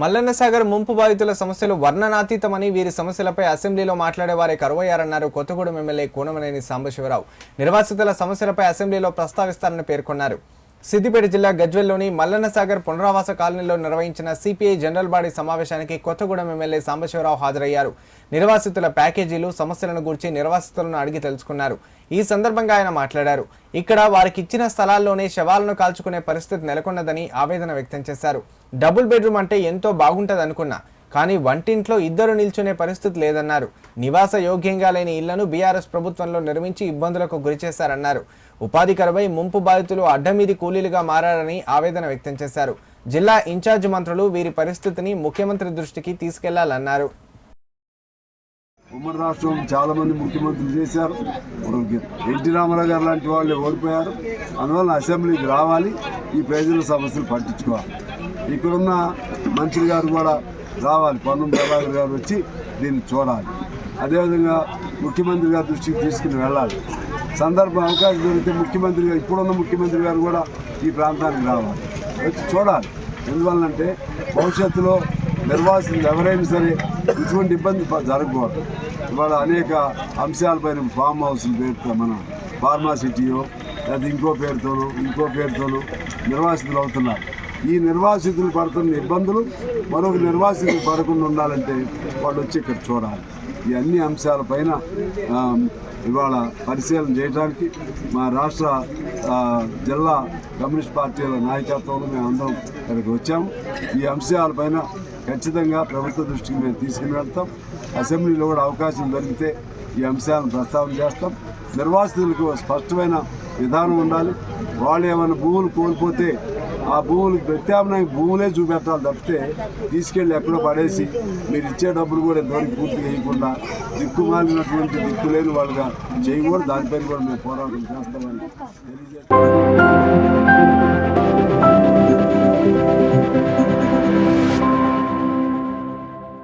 మల్లన్న సాగర్ ముంపు బాధితుల సమస్యలు వర్ణనాతీతమని వీరి సమస్యలపై అసెంబ్లీలో మాట్లాడే వారే కరువయ్యారన్నారు కొత్తగూడెం ఎమ్మెల్యే కూనమనేని సాంబశివరావు. నిర్వాసితుల సమస్యలపై అసెంబ్లీలో ప్రస్తావిస్తారని పేర్కొన్నారు. సిద్దిపేట జిల్లా గజ్వెల్లోని మల్లన్నసాగర్ పునరావాస కాలనీలో నిర్వహించిన సిపిఐ జనరల్ బాడీ సమావేశానికి కొత్తగూడెం ఎమ్మెల్యే సాంబశివరావు హాజరయ్యారు. నిర్వాసితుల ప్యాకేజీలు సమస్యలను గురించి నిర్వాసితులను అడిగి తెలుసుకున్నారు. ఈ సందర్భంగా ఆయన మాట్లాడారు. ఇక్కడ వారికి ఇచ్చిన స్థలాల్లోనే శవాలను కాల్చుకునే పరిస్థితి నెలకొన్నదని ఆవేదన వ్యక్తం చేశారు. డబుల్ బెడ్రూమ్ అంటే ఎంతో బాగుంటుంది అనుకున్నా కానీ వంటింట్లో ఇద్దరు నిల్చునే పరిస్థితి లేదన్నారు. నివాస యోగ్యంగా లేని ఇళ్ళను బీఆర్ఎస్ ప్రభుత్వంలో నిర్మించి ఇబ్బందులకు గురిచేశారన్నారు ఉపాధి కరవై ముంపు బాధితులు అడ్డమీది కూలీలుగా మారారని ఆవేదన వ్యక్తం చేశారు. జిల్లా ఇన్ఛార్జ్ మంత్రులు వీరి పరిస్థితిని ముఖ్యమంత్రి దృష్టికి తీసుకెళ్ళాలన్నారు. ఉమ్మడి రాష్ట్రం చాలా మంది ముఖ్యమంత్రులు చేశారు. ఎన్టీ రామారావు గారు లాంటి వాళ్ళు ఓడిపోయారు. అందువల్ల అసెంబ్లీకి రావాలి. ఈ ప్రజల సమస్యలు పట్టించుకోవాలి. ఇక్కడున్న మంత్రి గారు కూడా రావాలి. పొన్నం ప్రభాకర్ గారు వచ్చి దీన్ని చూడాలి. అదేవిధంగా ముఖ్యమంత్రి గారి దృష్టికి తీసుకుని వెళ్ళాలి. సందర్భం అవకాశం దొరికితే ముఖ్యమంత్రి గారు ఇప్పుడున్న ముఖ్యమంత్రి గారు కూడా ఈ ప్రాంతానికి రావాలి. వచ్చి చూడాలి. ఎందువల్లంటే భవిష్యత్తులో నిర్వాసితులు ఎవరైనా సరే ఇటువంటి ఇబ్బంది జరగకూడదు. ఇవాళ అనేక అంశాలపైన ఫామ్ హౌస్లు పేరుతో మన ఫార్మాసిటీయో లేదా ఇంకో పేరుతోనో ఇంకో పేరుతోనో నిర్వాసితులు అవుతున్నారు. ఈ నిర్వాసితులు పడుతున్న ఇబ్బందులు మరొక నిర్వాసితులు పడకుండా ఉండాలంటే వాళ్ళు వచ్చి ఇక్కడ చూడాలి. ఈ అన్ని అంశాలపైన ఇవాళ పరిశీలన చేయడానికి మా రాష్ట్ర జిల్లా కమ్యూనిస్ట్ పార్టీల నాయకత్వంలో మేము అందరం ఇక్కడికి వచ్చాము ఈ అంశాలపైన ఖచ్చితంగా ప్రభుత్వ దృష్టికి మేము తీసుకుని వెళ్తాం అసెంబ్లీలో కూడా అవకాశం దొరికితే ఈ అంశాలను ప్రస్తావన చేస్తాం. నిర్వాసితులకు స్పష్టమైన విధానం ఉండాలి. వాళ్ళు ఏమైనా భూములు కోల్పోతే ఆ భూములు ప్రత్యామ్నాయ భూములే చూపెట్టాలి తప్పితే తీసుకెళ్ళి ఎక్కడో పడేసి మీరు ఇచ్చే డబ్బులు కూడా ఎంతవరకు పూర్తి చేయకుండా దిక్కుమాలినటువంటి దిక్కులేని వాళ్ళుగా చేయకూడదు. దానిపైన కూడా మేము పోరాటం చేస్తామని తెలియజేస్తాం